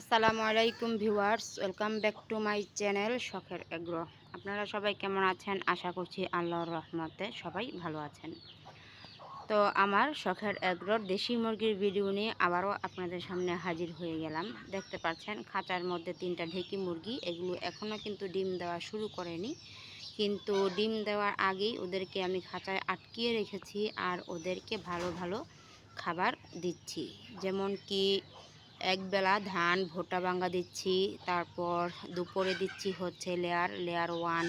আসসালামু আলাইকুম viewers, welcome back to my channel শখের এগ্রো। আপনারা সবাই কেমন আছেন? আশা করছি আল্লাহর রহমতে সবাই ভালো আছেন। তো আমার শখের এগ্রোর দেশি মুরগির ভিডিও নিয়ে আবারও আপনাদের সামনে হাজির হয়ে গেলাম। দেখতে পাচ্ছেন, খাঁচার মধ্যে তিনটা ঢেকি মুরগি, এগুলো এখনও কিন্তু ডিম দেওয়া শুরু করেনি। কিন্তু ডিম দেওয়ার আগেই ওদেরকে আমি খাঁচায় আটকিয়ে রেখেছি আর ওদেরকে ভালো ভালো খাবার দিচ্ছি। যেমন কি একবেলা ধান ভোটা ভাঙ্গা দিচ্ছি, তারপর দুপুরে দিচ্ছি হচ্ছে লেয়ার লেয়ার ওয়ান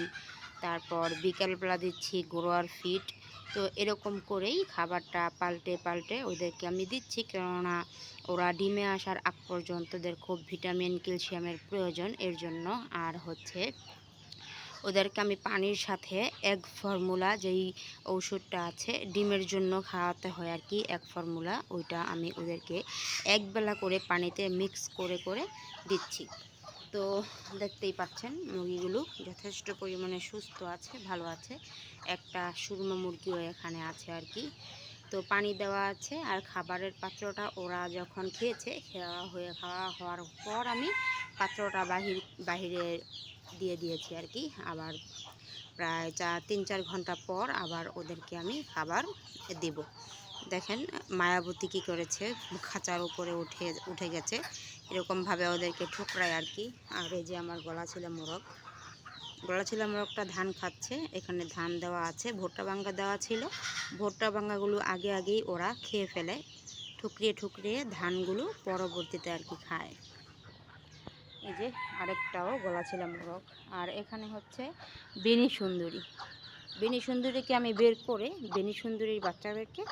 তারপর বিকেলবেলা দিচ্ছি গোড়ার ফিট তো এরকম করেই খাবারটা পাল্টে পাল্টে ওদেরকে আমি দিচ্ছি, কেননা ওরা ডিমে আসার আগ পর্যন্ত ওদের খুব ভিটামিন ক্যালসিয়ামের প্রয়োজন, এর জন্য। আর হচ্ছে ওদেরকে আমি পানির সাথে এক ফর্মুলা যেই ওষুধটা আছে, ডিমের জন্য খাওয়াতে হয় আর কি, এক ফর্মুলা, ওইটা আমি ওদেরকে একবেলা করে পানিতে মিক্স করে করে দিচ্ছি। তো দেখতেই পাচ্ছেন মুরগিগুলো যথেষ্ট পরিমাণে সুস্থ আছে, ভালো আছে। একটা সুরমা মুরগিও এখানে আছে আর কি। তো পানি দেওয়া আছে আর খাবারের পাত্রটা ওরা যখন খেয়েছে, খাওয়া হয়ে, খাওয়া হওয়ার পর আমি পাত্রটা বাহির, বাহিরে দিয়ে দিয়েছি আর কি। আবার প্রায় চার, তিন, চার ঘণ্টা পর আবার ওদেরকে আমি খাবার দেব। দেখেন মায়াবতী কী করেছে, খাঁচার উপরে উঠে উঠে গেছে। এরকমভাবে ওদেরকে ঠোকরায় আর কি। আর এই যে আমার গলা ছিল মোরগ। গলা ছিল মোরগটা ধান খাচ্ছে। এখানে ধান দেওয়া আছে, ভুট্টা ভাঙ্গা দেওয়া ছিল। ভুট্টা ভাঙ্গাগুলো আগে আগেই ওরা খেয়ে ফেলে। ঠুকরিয়ে ঠুকরিয়ে ধানগুলো পরবর্তীতে আর কি খায়। এই যে আরেকটাও গলা ছিল মোরগ আর এখানে হচ্ছে বেনি সুন্দরী। বেনি সুন্দরীকে আমি বের করে বেনি সুন্দরীর বাচ্চাদেরকে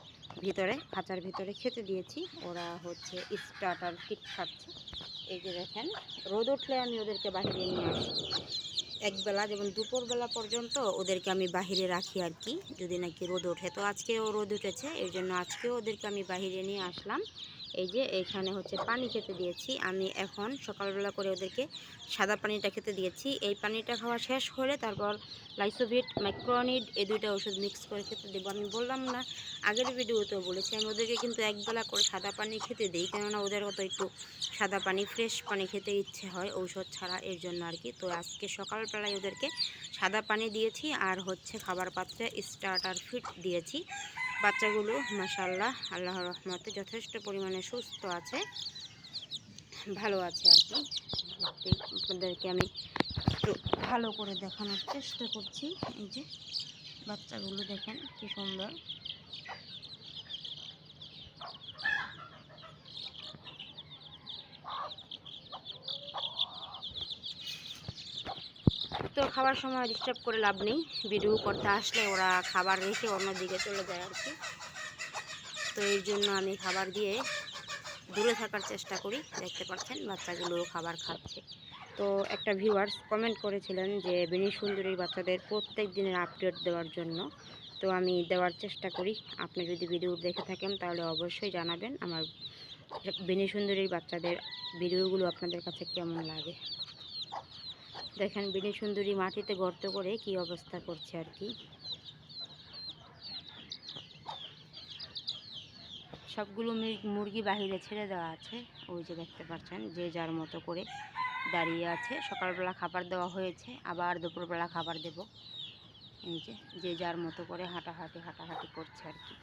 ভিতরে, খাঁচার ভিতরে খেতে দিয়েছি। ওরা হচ্ছে স্টার্টার কিট খাচ্ছে। এই যে দেখেন, রোদ উঠলে আমি ওদেরকে বাহিরে নিয়ে আসি। একবেলা যেমন দুপুরবেলা পর্যন্ত ওদেরকে আমি বাহিরে রাখি আর কি। যদি নাকি রোদ ওঠে। তো আজকেও রোদ উঠেছে, এর জন্য আজকেও ওদেরকে আমি বাহিরে নিয়ে আসলাম। এই যে এখানে হচ্ছে পানি খেতে দিয়েছি। আমি এখন সকালবেলা করে ওদেরকে সাদা পানিটা খেতে দিয়েছি। এই পানিটা খাওয়া শেষ হলে তারপর লাইসোভিট মাইক্রোনিড এই দুইটা ওষুধ মিক্স করে খেতে দেবো। আমি বললাম না, আগের ভিডিওতেও বলেছি, আমি ওদেরকে কিন্তু একবেলা করে সাদা পানি খেতে দিই, কেননা ওদের হয়তো একটু সাদা পানি, ফ্রেশ পানি খেতে ইচ্ছে হয় ঔষধ ছাড়া, এর জন্য আর কি। তো আজকে সকালবেলায় ওদেরকে সাদা পানি দিয়েছি আর হচ্ছে খাবার পাত্রে স্টার্টার ফিট দিয়েছি। বাচ্চাগুলো মাসাল্লাহ আল্লাহর রহমতে যথেষ্ট পরিমাণে সুস্থ আছে, ভালো আছে আর কি। আপনাদেরকে আমি একটু ভালো করে দেখানোর চেষ্টা করছি। এই যে বাচ্চাগুলো দেখেন কি সুন্দর। তো খাবার সময় ডিস্টার্ব করে লাভ নেই। ভিডিও করতে আসলে ওরা খাবার রেখে অন্যদিকে চলে যায় আর কি। তো এই জন্য আমি খাবার দিয়ে দূরে থাকার চেষ্টা করি, দেখতে পাচ্ছেন বাচ্চাগুলো খাবার খাচ্ছে। তো একটা ভিউয়ার্স কমেন্ট করেছিলেন যে, বেনি সুন্দরীর বাচ্চাদের প্রত্যেক দিনের আপডেট দেওয়ার জন্য। তো আমি দেওয়ার চেষ্টা করি। আপনি যদি ভিডিও দেখে থাকেন, তাহলে অবশ্যই জানাবেন আমার বেনি সুন্দরীর বাচ্চাদের ভিডিওগুলো আপনাদের কাছে কেমন লাগে। দেখেন বিনি সুন্দরী মাটিতে গর্ত করে কি অবস্থা করছে আর কি। সবগুলো মুরগি বাহিরে ছেড়ে দেওয়া আছে। ওই যে দেখতে পাচ্ছেন, যে যার মতো করে দাঁড়িয়ে আছে। সকালবেলা খাবার দেওয়া হয়েছে, আবার দুপুরবেলা খাবার দেব। এই যে যে যার মতো করে হাঁটাহাঁটি হাঁটাহাঁটি করছে আর কি।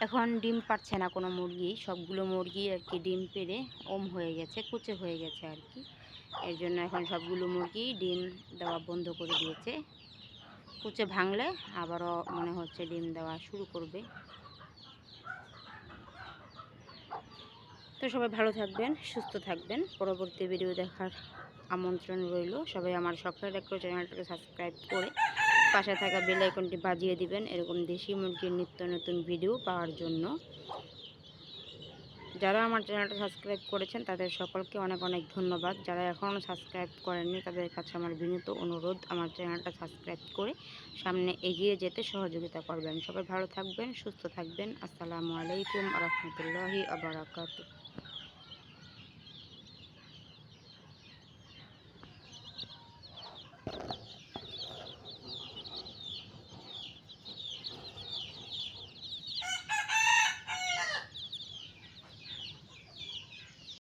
এখন ডিম পাচ্ছে না কোনো মুরগি। সবগুলো মুরগি আর কি ডিম পেড়ে ওম হয়ে গেছে, কুচে হয়ে গেছে আর কি। এর জন্য এখন সবগুলো মুরগি ডিম দেওয়া বন্ধ করে দিয়েছে। কুচে ভাঙলে আবারও মনে হচ্ছে ডিম দেওয়া শুরু করবে। তো সবাই ভালো থাকবেন, সুস্থ থাকবেন। পরবর্তী ভিডিও দেখার আমন্ত্রণ রইল। সবাই আমার শখের একটা চ্যানেলটাকে সাবস্ক্রাইব করে পাশে থাকা বেল আইকনটি বাজিয়ে দিবেন এরকম দেশি মুরগির নিত্য নতুন ভিডিও পাওয়ার জন্য। যারা আমার চ্যানেলটা সাবস্ক্রাইব করেছেন, তাদের সকলকে অনেক অনেক ধন্যবাদ। যারা এখনও সাবস্ক্রাইব করেননি, তাদের কাছে আমার বিনীত অনুরোধ, আমার চ্যানেলটা সাবস্ক্রাইব করে সামনে এগিয়ে যেতে সহযোগিতা করবেন। সবাই ভালো থাকবেন, সুস্থ থাকবেন। আসসালামু আলাইকুম রহমতুল্লাহি আবরাকাতু